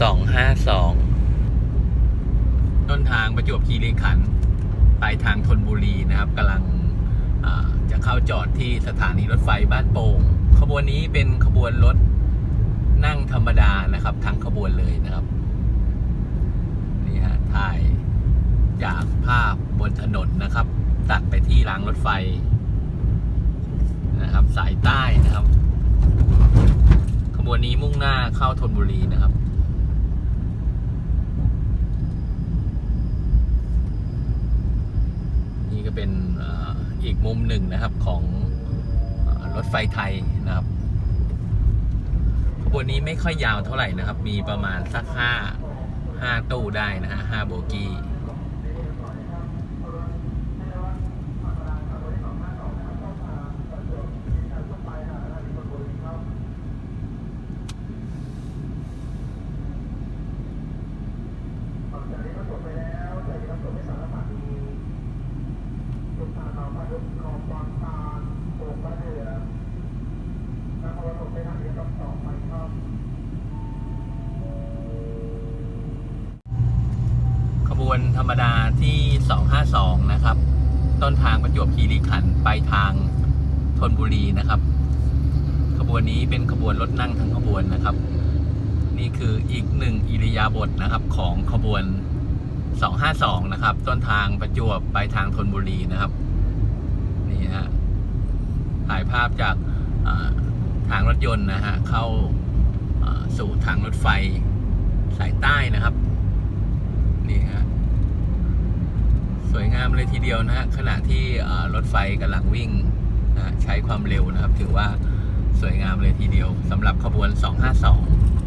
สองห้าสองต้นทางประจวบคีรีขันธ์ปลายทางธนบุรีนะครับกำลังจะเข้าจอดที่สถานีรถไฟบ้านโป่งขบวนนี้เป็นขบวนรถนั่งธรรมดานะครับ ทั้งขบวนเลยนะครับนี่ฮะถ่ายจากภาพบนถนนนะครับ ตัดไปที่รางรถไฟนะครับ สายใต้ วนนี้มุ่งหน้าเข้าธนบุรีนะครับ นี่ก็เป็นอ,อีกมุมหนึ่งนะครับของอรถไฟไทยนะครับขบวนนี้ไม่ค่อยยาวเท่าไหร่นะครับ มีประมาณสักห้าห้าตู้ได้นะฮะห้าโบกี้ ขบ วนธรรมดาที่ 252 นะครับ ต้นทางประจวบคีรีขันธ์ไปทางธนบุรีนะครับ ขบวนนี้เป็นขบวนรถนั่งทั้งขบวนนะครับ นี่คืออีกหนึ่งอิริยาบถนะครับของขบวน 252 นะครับ ต้นทางประจวบไปทางธนบุรีนะครับนี่ฮะถ่ายภาพจากทางรถยนต์นะฮะเข้าสู่ทางรถไฟสายใต้นะครับ นี่ฮะสวยงามเลยทีเดียวนะฮะขณะที่รถไฟกำลังวิ่งนะใช้ความเร็วนะครับ ถือว่าสวยงามเลยทีเดียวสำหรับขบวน 252